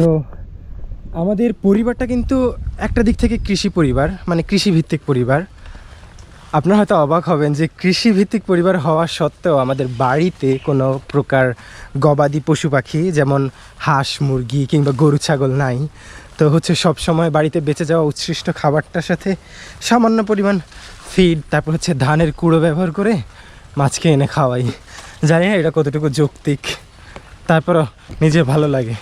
তো আমাদের পরিবারটা কিন্তু একটা দিক থেকে কৃষি পরিবার মানে কৃষিভিত্তিক পরিবার। আপনারা হয়তো অবাক হবেন যে কৃষিভিত্তিক পরিবার হওয়া সত্ত্বেও আমাদের বাড়িতে কোনো প্রকার গবাদি পশু পাখি, যেমন হাঁস, মুরগি কিংবা গরু, ছাগল নাই। তো হচ্ছে সব সময় বাড়িতে বেঁচে যাওয়া উচ্ছিষ্ট খাবারটার সাথে সামান্য পরিমাণ ফিড তারপর হচ্ছে ধানের কুড়ো ব্যবহার করে মাছকে এনে খাওয়াই। জানি না এটা কতটুকু যৌক্তিক, তারপরও নিজে ভালো লাগে।